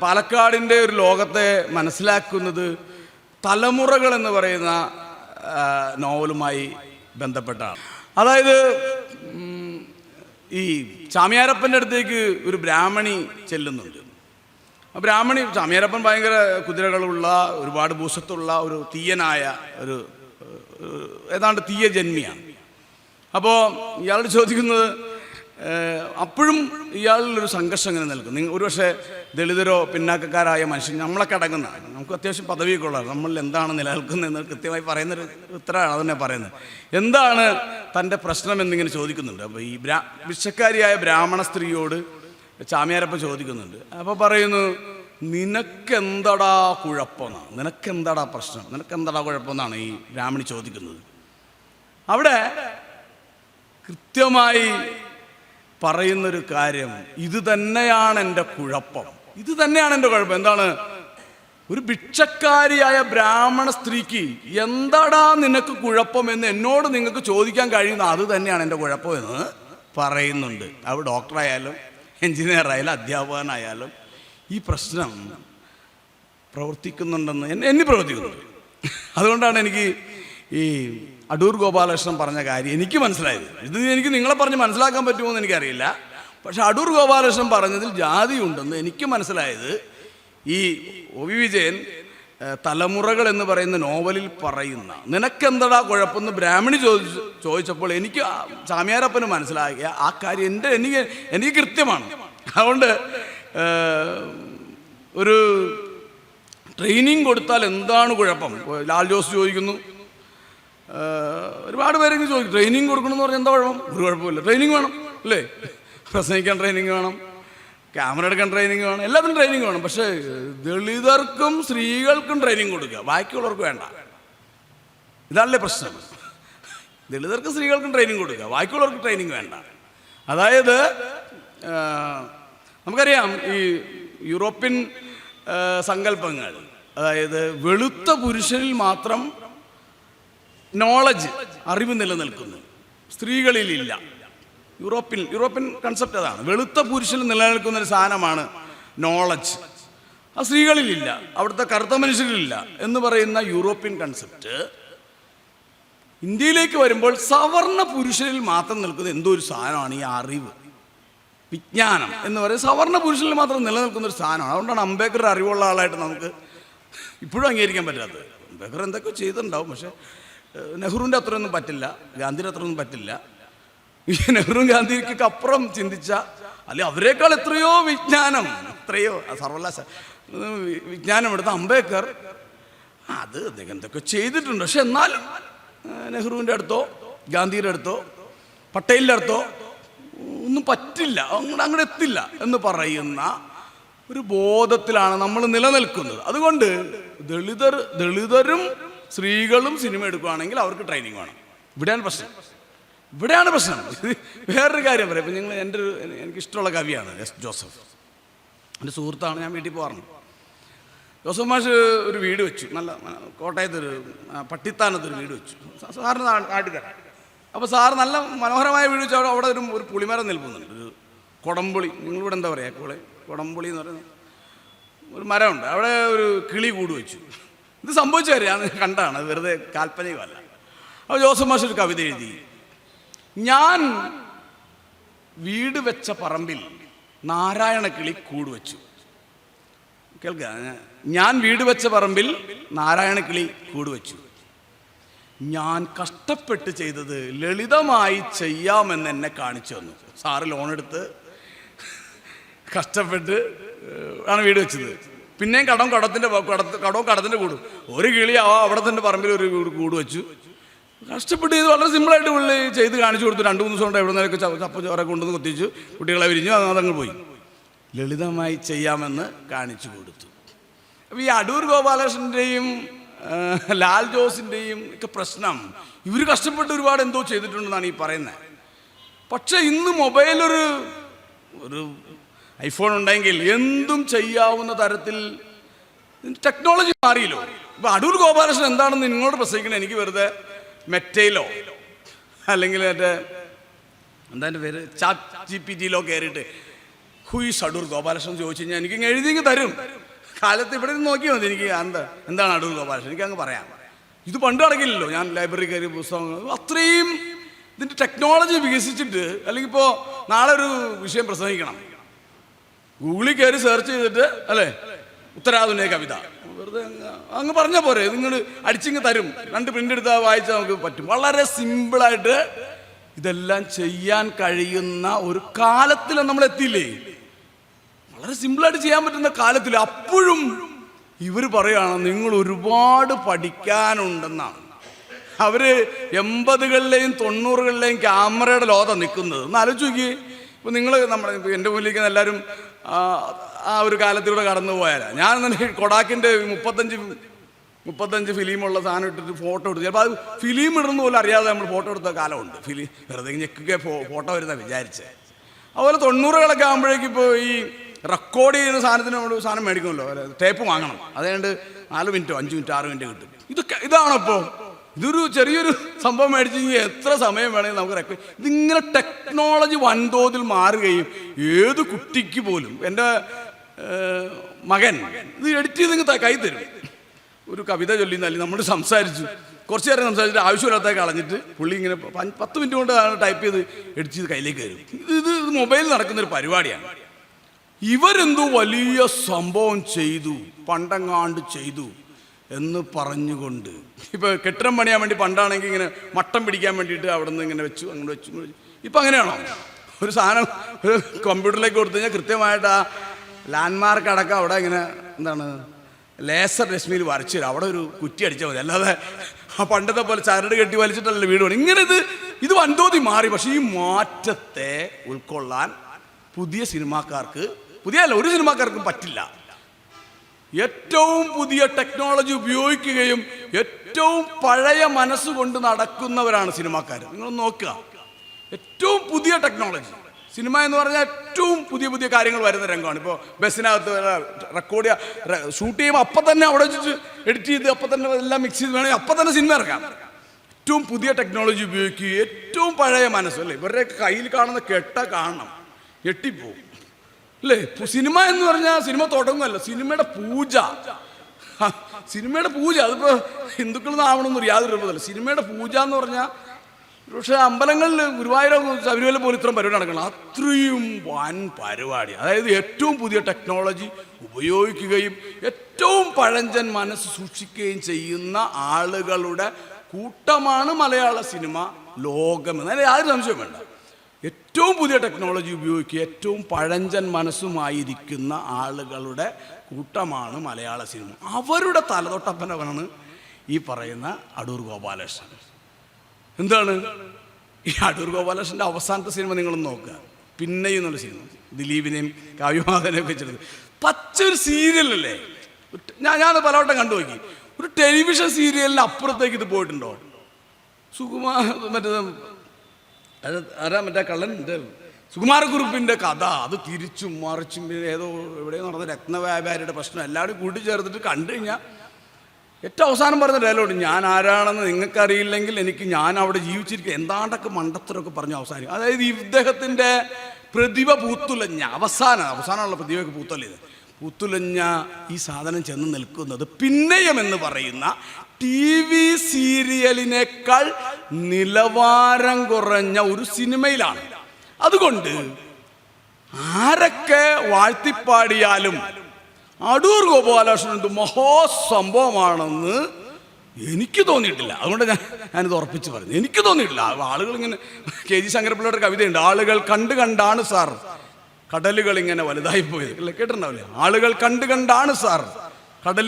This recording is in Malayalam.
പാലക്കാടിന്റെ ഒരു ലോകത്തെ മനസ്സിലാക്കുന്നത് തലമുറകൾ എന്ന് പറയുന്ന നോവലുമായി ബന്ധപ്പെട്ടാണ്. അതായത് ഈ ചാമിയാരപ്പന്റെ അടുത്തേക്ക് ഒരു ബ്രാഹ്മണി ചെല്ലുന്നുണ്ട്. ആ ബ്രാഹ്മണി ചാമിയാരപ്പൻ ഭയങ്കര കുതിരകളുള്ള ഒരുപാട് ഭൂഷത്തുള്ള ഒരു തീയനായ ഒരു ഏതാണ്ട് തീയ ജന്മിയാണ് അപ്പോൾ ഇയാളോട് ചോദിക്കുന്നത് അപ്പോഴും ഇയാളിലൊരു സംഘർഷം ഇങ്ങനെ നിൽക്കും. നിങ്ങൾ ഒരുപക്ഷെ ദളിതരോ പിന്നാക്കക്കാരായ മനുഷ്യൻ നമ്മളൊക്കെ അടങ്ങുന്ന നമുക്ക് അത്യാവശ്യം പദവിയൊക്കെ ഉള്ളത് നമ്മളിൽ എന്താണ് നിലനിൽക്കുന്നതെന്ന് കൃത്യമായി പറയുന്നൊരു ഉത്തരമാണ് അതന്നെ പറയുന്നത്. എന്താണ് തന്റെ പ്രശ്നം എന്നിങ്ങനെ ചോദിക്കുന്നുണ്ട്. അപ്പോൾ ഈ ബ്രാ ഭിക്ഷക്കാരിയായ ബ്രാഹ്മണ സ്ത്രീയോട് ചാമിയാരപ്പ ചോദിക്കുന്നുണ്ട്. അപ്പോൾ പറയുന്നു നിനക്കെന്തടാ കുഴപ്പമെന്നാണ് നിനക്കെന്തടാ പ്രശ്നം? നിനക്കെന്തടാ കുഴപ്പമെന്നാണ് ഈ ബ്രാഹ്മണി ചോദിക്കുന്നത്. അവിടെ കൃത്യമായി പറയുന്നൊരു കാര്യം ഇത് തന്നെയാണ് എന്റെ കുഴപ്പം. ഇത് തന്നെയാണ് എന്റെ കുഴപ്പം. എന്താണ്? ഒരു ഭിക്ഷക്കാരിയായ ബ്രാഹ്മണ സ്ത്രീക്ക് എന്താടാ നിനക്ക് കുഴപ്പം എന്ന് എന്നോട് നിങ്ങൾക്ക് ചോദിക്കാൻ കഴിയുന്ന അത് തന്നെയാണ് എന്റെ കുഴപ്പം എന്ന് പറയുന്നുണ്ട്. അവ ഡോക്ടറായാലും എഞ്ചിനീയർ ആയാലും അധ്യാപകനായാലും ഈ പ്രശ്നം പ്രവർത്തിക്കുന്നുണ്ടെന്ന് എന്നെ എന്നി പ്രവർത്തിക്കുന്നുണ്ട്. അതുകൊണ്ടാണ് എനിക്ക് ഈ അടൂർ ഗോപാലകൃഷ്ണൻ പറഞ്ഞ കാര്യം എനിക്ക് മനസ്സിലായത്. ഇത് എനിക്ക് നിങ്ങളെ പറഞ്ഞ് മനസ്സിലാക്കാൻ പറ്റുമോ എന്ന് എനിക്കറിയില്ല. പക്ഷെ അടൂർ ഗോപാലകൃഷ്ണൻ പറഞ്ഞതിൽ ജാതി ഉണ്ടെന്ന് എനിക്ക് മനസ്സിലായത് ഈ ഒ വി വിജയൻ തലമുറകൾ എന്ന് പറയുന്ന നോവലിൽ പറയുന്ന നിനക്കെന്തടാ കുഴപ്പമെന്ന് ബ്രാഹ്മണി ചോദിച്ചു ചോദിച്ചപ്പോൾ എനിക്ക് ചാമിയാരപ്പന് മനസ്സിലാക്കിയ ആ കാര്യം എന്റെ എനിക്ക് എനിക്ക് കൃത്യമാണ്. അതുകൊണ്ട് ഒരു ട്രെയിനിങ് കൊടുത്താൽ എന്താണ് കുഴപ്പം? ലാൽ ജോസ് ചോദിക്കുന്നു. ഒരുപാട് പേരെങ്കിൽ ചോദിക്കും ട്രെയിനിങ് കൊടുക്കണമെന്ന് പറഞ്ഞാൽ എന്താ കുഴപ്പം? ഒരു കുഴപ്പമില്ല ട്രെയിനിങ് വേണം അല്ലേ? പ്രസംഗിക്കാൻ ട്രെയിനിങ് വേണം ക്യാമറ എടുക്കാൻ ട്രെയിനിങ് വേണം എല്ലാത്തിനും ട്രെയിനിങ് വേണം. പക്ഷേ ദളിതർക്കും സ്ത്രീകൾക്കും ട്രെയിനിങ് കൊടുക്കുക ബാക്കിയുള്ളവർക്ക് വേണ്ട. ഇതാണല്ലേ പ്രശ്നം. ദളിതർക്കും സ്ത്രീകൾക്കും ട്രെയിനിങ് കൊടുക്കുക ബാക്കിയുള്ളവർക്ക് ട്രെയിനിങ് വേണ്ട. അതായത് നമുക്കറിയാം ഈ യൂറോപ്യൻ സങ്കല്പങ്ങൾ അതായത് വെളുത്ത പുരുഷനിൽ മാത്രം നോളജ് അറിവ് നിലനിൽക്കുന്നു. സ്ത്രീകളിലില്ല. യൂറോപ്യൻ യൂറോപ്യൻ കൺസെപ്റ്റ് അതാണ്. വെളുത്ത പുരുഷനിൽ നിലനിൽക്കുന്ന ഒരു സാധനമാണ് നോളജ് ആ സ്ത്രീകളിൽ ഇല്ല അവിടുത്തെ കറുത്ത മനുഷ്യരിലില്ല എന്ന് പറയുന്ന യൂറോപ്യൻ കൺസെപ്റ്റ് ഇന്ത്യയിലേക്ക് വരുമ്പോൾ സവർണ പുരുഷനിൽ മാത്രം നിൽക്കുന്ന എന്തോ ഒരു സാധനമാണ് ഈ അറിവ്. വിജ്ഞാനം എന്ന് പറയുന്നത് സവർണ പുരുഷനിൽ മാത്രം നിലനിൽക്കുന്ന ഒരു സാധനമാണ്. അതുകൊണ്ടാണ് അംബേദ്കർ അറിവുള്ള ആളായിട്ട് നമുക്ക് ഇപ്പോഴും അംഗീകരിക്കാൻ പറ്റാത്തത്. അംബേദ്കർ എന്തൊക്കെ ചെയ്തിട്ടുണ്ടാവും. പക്ഷേ നെഹ്റുവിന്റെ അത്രയൊന്നും പറ്റില്ല ഗാന്ധിയുടെ അത്രയൊന്നും പറ്റില്ല. ഈ നെഹ്റു ഗാന്ധിക്ക് അപ്പുറം ചിന്തിച്ച അല്ലെ അവരെക്കാൾ എത്രയോ വിജ്ഞാനം എത്രയോ സർവകലാശാല സർവകലാശ വിജ്ഞാനം എടുത്ത അംബേദ്കർ അത് എന്തൊക്കെ ചെയ്തിട്ടുണ്ട്. പക്ഷെ എന്നാലും നെഹ്റുവിന്റെ അടുത്തോ ഗാന്ധിയുടെ അടുത്തോ പട്ടേലിന്റെ അടുത്തോ ഒന്നും പറ്റില്ല അങ്ങോട്ട് അങ്ങോട്ട് എത്തില്ല എന്ന് പറയുന്ന ഒരു ബോധത്തിലാണ് നമ്മൾ നിലനിൽക്കുന്നത്. അതുകൊണ്ട് ദളിതർ ദളിതരും സ്ത്രീകളും സിനിമ എടുക്കുകയാണെങ്കിൽ അവർക്ക് ട്രെയിനിങ് വേണം. ഇവിടെയാണ് പ്രശ്നം. ഇവിടെയാണ് പ്രശ്നം. വേറൊരു കാര്യം പറയാം. ഇപ്പം നിങ്ങൾ എന്റെ ഒരു എനിക്കിഷ്ടമുള്ള കവിയാണ് എസ് ജോസഫ്. എന്റെ സുഹൃത്താണ് ഞാൻ വീട്ടിൽ പോകാറുണ്ട് ജോസഫ് മാഷ് ഒരു വീട് വെച്ചു. നല്ല കോട്ടയത്ത് ഒരു ആ, പട്ടിത്താനത്ത് ഒരു വീട് വെച്ചു. സാറിന് നാട്ടുകാരാണ് അപ്പോൾ സാർ നല്ല മനോഹരമായ വീട് വെച്ചു അവിടെ അവിടെ ഒരു ഒരു പുളിമരം നിൽക്കുന്നുണ്ട് ഒരു കൊടംപുളി. നിങ്ങളിവിടെ എന്താ പറയുക കുളി കൊടംപുളി എന്ന് പറയുന്നത്? ഒരു മരമുണ്ട്. അവിടെ ഒരു കിളി കൂട് വെച്ചു. ഇത് സംഭവിച്ചു വരെയാണ് കണ്ടാണ്. വെറുതെ കാൽപ്പനികമല്ല. അപ്പോൾ ജോസഫ് മാഷ് ഒരു കവിത എഴുതി. ഞാൻ വീട് വെച്ച പറമ്പിൽ നാരായണ കിളി കൂട് വെച്ചു. കേൾക്കുക? ഞാൻ വീട് വെച്ച പറമ്പിൽ നാരായണ കിളി കൂട് വെച്ചു. ഞാൻ കഷ്ടപ്പെട്ട് ചെയ്തത് ലളിതമായി ചെയ്യാമെന്ന് എന്നെ കാണിച്ചു തന്നു. സാറ് ലോൺ എടുത്ത് കഷ്ടപ്പെട്ട് ആണ് വീട് വെച്ചത്. പിന്നെയും കടം കടത്തിന്റെ കടത്ത് കടവും കടത്തിന്റെ കൂടും. ഒരു കിളി അവിടെ തന്നെ പറമ്പിൽ ഒരു കൂട് വെച്ചു. കഷ്ടപ്പെട്ട് ഇത് വളരെ സിമ്പിളായിട്ട് പുള്ളി ചെയ്ത് കാണിച്ചു കൊടുത്തു. രണ്ട് മൂന്ന് ദിവസം കൊണ്ട് എവിടെ നിന്നൊക്കെ ചപ്പ ചോറ കൊണ്ടുവന്ന് കൊത്തിച്ചു കുട്ടികളെ വിരിഞ്ഞു അത് അതങ്ങ് പോയി. ലളിതമായി ചെയ്യാമെന്ന് കാണിച്ചു കൊടുത്തു. അപ്പോൾ ഈ അടൂർ ഗോപാലകൃഷ്ണന്റെയും ലാൽ ജോസിന്റെയും ഒക്കെ പ്രശ്നം ഇവർ കഷ്ടപ്പെട്ട് ഒരുപാട് എന്തോ ചെയ്തിട്ടുണ്ടെന്നാണ് ഈ പറയുന്നത് പക്ഷേ ഇന്ന് മൊബൈലൊരു ഒരു ഐഫോൺ ഉണ്ടെങ്കിൽ എന്തും ചെയ്യാവുന്ന തരത്തിൽ ടെക്നോളജി മാറിയല്ലോ. ഇപ്പൊ അടൂർ ഗോപാലകൃഷ്ണൻ എന്താണെന്ന് നിങ്ങളോട് പ്രസംഗിക്കണം. എനിക്ക് വെറുതെ മെറ്റയിലോ അല്ലെങ്കിൽ മറ്റേ എന്താ എന്റെ പേര്? ചാറ്റ് ജി പി ജിയിലോ കയറിയിട്ട് ഹുയിസ് അടൂർ ഗോപാലകൃഷ്ണൻ? ചോദിച്ചു കഴിഞ്ഞാൽ എനിക്ക് എഴുതിയെങ്കിൽ തരും. കാലത്ത് ഇവിടെ നിന്ന് നോക്കിയാൽ മതി. എനിക്ക് എന്താ എന്താണ് അടൂർ ഗോപാലകൃഷ്ണൻ? എനിക്ക് അങ്ങ് പറയാം. ഇത് പണ്ട് നടക്കില്ലല്ലോ. ഞാൻ ലൈബ്രറി കയറി പുസ്തകങ്ങൾ അത്രയും ഇതിന്റെ ടെക്നോളജി വികസിച്ചിട്ട് അല്ലെങ്കിൽ ഇപ്പോൾ നാളെ ഒരു വിഷയം പ്രസംഗിക്കണം. ഗൂഗിളിൽ കയറി സെർച്ച് ചെയ്തിട്ട് അല്ലേ? ഉത്തരാധുനിക കവിത. വെറുതെ അങ്ങ് പറഞ്ഞ പോരെ. നിങ്ങൾ അടിച്ചിങ്ങ് തരും. രണ്ട് പ്രിന്റ് എടുത്താൽ വായിച്ചാൽ നമുക്ക് പറ്റും. വളരെ സിമ്പിളായിട്ട് ഇതെല്ലാം ചെയ്യാൻ കഴിയുന്ന ഒരു കാലത്തിൽ നമ്മൾ എത്തിയില്ലേ? വളരെ സിമ്പിളായിട്ട് ചെയ്യാൻ പറ്റുന്ന കാലത്തിൽ അപ്പോഴും ഇവർ പറയുകയാണ് നിങ്ങൾ ഒരുപാട് പഠിക്കാനുണ്ടെന്നാണ്. അവർ എൺപതുകളിലെയും തൊണ്ണൂറുകളിലെയും ക്യാമറയുടെ ലോകം നിൽക്കുന്നത് ഒന്ന് ആലോചിച്ച് നോക്കി ഇപ്പൊ നിങ്ങൾ നമ്മുടെ എന്റെ മുന്നിലേക്ക് എല്ലാവരും ആ, ഒരു കാലത്തിലൂടെ കടന്നു പോയാലാ. ഞാൻ തന്നെ കൊടാക്കിന്റെ മുപ്പത്തഞ്ച് മുപ്പത്തഞ്ച് ഫിലിമുള്ള സാധനം ഇട്ടിട്ട് ഫോട്ടോ എടുത്തു. ചിലപ്പോൾ അത് ഫിലിം ഇടുന്ന പോലും അറിയാതെ നമ്മൾ ഫോട്ടോ എടുത്ത കാലമുണ്ട്. ഫിലിം വെറുതെ ഞെക്കൊക്കെ ഫോട്ടോ വരുന്ന വിചാരിച്ചേ. അതുപോലെ തൊണ്ണൂറുകളൊക്കെ ആകുമ്പോഴേക്കും ഇപ്പോൾ ഈ റെക്കോർഡ് ചെയ്യുന്ന സാധനത്തിന് നമ്മൾ സാധനം മേടിക്കുമല്ലോ. ടേപ്പ് വാങ്ങണം. അതുകൊണ്ട് നാല് മിനിറ്റോ അഞ്ച് മിനിറ്റോ ആറ് മിനിറ്റ് കിട്ടും. ഇതൊക്കെ ഇതാണോ ഇപ്പോൾ ഇതൊരു ചെറിയൊരു സംഭവം മേടിച്ച് കഴിഞ്ഞാൽ എത്ര സമയം വേണമെങ്കിൽ നമുക്ക് റെക്കോർഡ് ഇതിങ്ങനെ ടെക്നോളജി വൻതോതിൽ മാറുകയും ഏത് കുട്ടിക്ക് പോലും എന്റെ മകൻ ഇത് എഡിറ്റ് ചെയ്ത് കൈ തരും. ഒരു കവിത ചൊല്ലി അല്ലെങ്കിൽ നമ്മൾ സംസാരിച്ചു. കുറച്ച് നേരം സംസാരിച്ചിട്ട് ആവശ്യമില്ലാത്ത കളഞ്ഞിട്ട് പുള്ളി ഇങ്ങനെ പത്ത് മിനിറ്റ് കൊണ്ട് ടൈപ്പ് ചെയ്ത് എഡിറ്റ് ചെയ്ത് കയ്യിലേക്ക് വരും ഇത് ഇത് ഇത് മൊബൈലിൽ നടക്കുന്ന ഒരു പരിപാടിയാണ്. ഇവരെന്തോ വലിയ സംഭവം ചെയ്തു പണ്ടങ്ങാണ്ട് ചെയ്തു. എന്ന് പറഞ്ഞുകൊണ്ട്. ഇപ്പൊ കെട്ടിടം പണിയാൻ വേണ്ടി പണ്ടാണെങ്കിൽ ഇങ്ങനെ മട്ടം പിടിക്കാൻ വേണ്ടിയിട്ട് അവിടെ നിന്ന് ഇങ്ങനെ വെച്ചു അങ്ങനെ വെച്ചു ഇപ്പം അങ്ങനെയാണോ? ഒരു സാധനം ഒരു കമ്പ്യൂട്ടറിലേക്ക് കൊടുത്തു കഴിഞ്ഞാൽ കൃത്യമായിട്ട് ആ ലാൻഡ്മാർക്ക് അടക്കം അവിടെ ഇങ്ങനെ എന്താണ് ലേസർ രശ്മിയിൽ വരച്ചു തരും. അവിടെ ഒരു കുറ്റി അടിച്ചാൽ മതി. അല്ലാതെ ആ പണ്ടത്തെ പോലെ ചരട് കെട്ടി വലിച്ചിട്ടല്ലേ വീട് പണി. ഇങ്ങനെ ഇത് ഇത് വൻതോതി മാറി. പക്ഷേ ഈ മാറ്റത്തെ ഉൾക്കൊള്ളാൻ പുതിയ സിനിമാക്കാർക്ക് പുതിയ അല്ല ഒരു സിനിമാക്കാർക്കും പറ്റില്ല. ഏറ്റവും പുതിയ ടെക്നോളജി ഉപയോഗിക്കുകയും ഏറ്റവും പഴയ മനസ്സുകൊണ്ട് നടക്കുന്നവരാണ് സിനിമാക്കാർ നിങ്ങൾ നോക്കുക. ഏറ്റവും പുതിയ ടെക്നോളജി സിനിമ എന്ന് പറഞ്ഞാൽ ഏറ്റവും പുതിയ പുതിയ കാര്യങ്ങൾ വരുന്ന രംഗമാണ്. ഇപ്പോൾ ബസ്സിനകത്ത് റെക്കോർഡ് ചെയ്യുക ഷൂട്ട് ചെയ്യുമ്പോൾ അപ്പം തന്നെ അവിടെ വെച്ചിട്ട് എഡിറ്റ് ചെയ്ത് അപ്പം തന്നെ എല്ലാം മിക്സ് ചെയ്ത് വേണമെങ്കിൽ അപ്പം തന്നെ സിനിമ ഇറക്കാം. ഏറ്റവും പുതിയ ടെക്നോളജി ഉപയോഗിക്കുക ഏറ്റവും പഴയ മനസ്സല്ലേ ഇവരുടെ കയ്യിൽ കാണുന്ന കെട്ട കാണണം. ഞെട്ടിപ്പോവും. അല്ലേ? സിനിമ എന്ന് പറഞ്ഞാൽ സിനിമ തുടങ്ങുമല്ല. സിനിമയുടെ പൂജ. സിനിമയുടെ പൂജ. അതിപ്പോ ഹിന്ദുക്കളിൽ നിന്നാവണമെന്നൊരു യാതൊരു രൂപത്തില്ല സിനിമയുടെ പൂജ എന്ന് പറഞ്ഞാൽ പക്ഷേ അമ്പലങ്ങളിൽ ഗുരുവായൂരം ശബരിമല പോലും ഇത്രയും പരിപാടി നടക്കണം അത്രയും വൻ പരിപാടി. അതായത് ഏറ്റവും പുതിയ ടെക്നോളജി ഉപയോഗിക്കുകയും ഏറ്റവും പഴഞ്ചൻ മനസ്സ് സൂക്ഷിക്കുകയും ചെയ്യുന്ന ആളുകളുടെ കൂട്ടമാണ് മലയാള സിനിമ ലോകം അതിൽ യാതൊരു സംശയം വേണ്ട ഏറ്റവും പുതിയ ടെക്നോളജി ഉപയോഗിക്കുക ഏറ്റവും പഴഞ്ചൻ മനസ്സുമായിരിക്കുന്ന ആളുകളുടെ കൂട്ടമാണ് മലയാള സിനിമ. അവരുടെ തലതൊട്ടപ്പനവനാണ് ഈ പറയുന്ന അടൂർ ഗോപാലകൃഷ്ണൻ. എന്താണ്? ഈ അടൂർ ഗോപാലകൃഷ്ണന്റെ അവസാനത്തെ സിനിമ നിങ്ങൾ നോക്കുക. പിന്നെയും നല്ല സിനിമ. ദിലീപിനെയും കാവ്യമാധനെയും വെച്ചെടുത്ത് പച്ചൊരു സീരിയലല്ലേ ഞാൻ ഞാൻ പലവട്ടം കണ്ടു നോക്കി. ഒരു ടെലിവിഷൻ സീരിയലിന് അപ്പുറത്തേക്ക് ഇത് പോയിട്ടുണ്ടോ? സുകുമാർ മറ്റേ അത് ആരാ മറ്റേ കള്ളൻ? സുകുമാരക്കുറുപ്പിന്റെ കഥ. അത് തിരിച്ചും മറിച്ചും ഏതോ എവിടെയോ നടന്ന രത്നവ്യാപാരിയുടെ പ്രശ്നം. എല്ലാവരും കൂട്ടിച്ചേർത്തിട്ട് കണ്ടു കഴിഞ്ഞാൽ ഏറ്റവും അവസാനം പറഞ്ഞ ഡയലോഗ് ഞാൻ ആരാണെന്ന് നിങ്ങൾക്കറിയില്ലെങ്കിൽ എനിക്ക് ഞാൻ അവിടെ ജീവിച്ചിരിക്കുക എന്താണ്ടൊക്കെ മണ്ടത്തരമൊക്കെ പറഞ്ഞു അവസാനിക്കും. അതായത് ഇദ്ദേഹത്തിന്റെ പ്രതിഭ പൂത്തുലഞ്ഞ അവസാനം അവസാനമുള്ള പ്രതിഭയൊക്കെ പൂത്തല്ല ഇത് പൂത്തുലഞ്ഞ ഈ സാധനം ചെന്ന് നിൽക്കുന്നത് പിന്നെയും എന്ന് പറയുന്ന ടി വി സീരിയലിനേക്കാൾ നിലവാരം കുറഞ്ഞ ഒരു സിനിമയിലാണ്. അതുകൊണ്ട് ആരൊക്കെ വാഴ്ത്തിപ്പാടിയാലും അടൂർ ഗോപാലകൃഷ്ണൻ ഇത് മഹാസംഭവമാണെന്ന് എനിക്ക് തോന്നിയിട്ടില്ല. അതുകൊണ്ട് ഞാൻ ഞാനിത് ഉറപ്പിച്ച് പറഞ്ഞു. എനിക്ക് തോന്നിയിട്ടില്ല. ആളുകൾ ഇങ്ങനെ കെ ജി ശങ്കരപ്പിള്ളയുടെ കവിതയുണ്ട്. ആളുകൾ കണ്ടു കണ്ടാണ് സാർ കടലുകൾ ഇങ്ങനെ വലുതായി പോയത് കേട്ടിട്ടുണ്ടാവില്ലേ? ആളുകൾ കണ്ടു കണ്ടാണ് സാർ.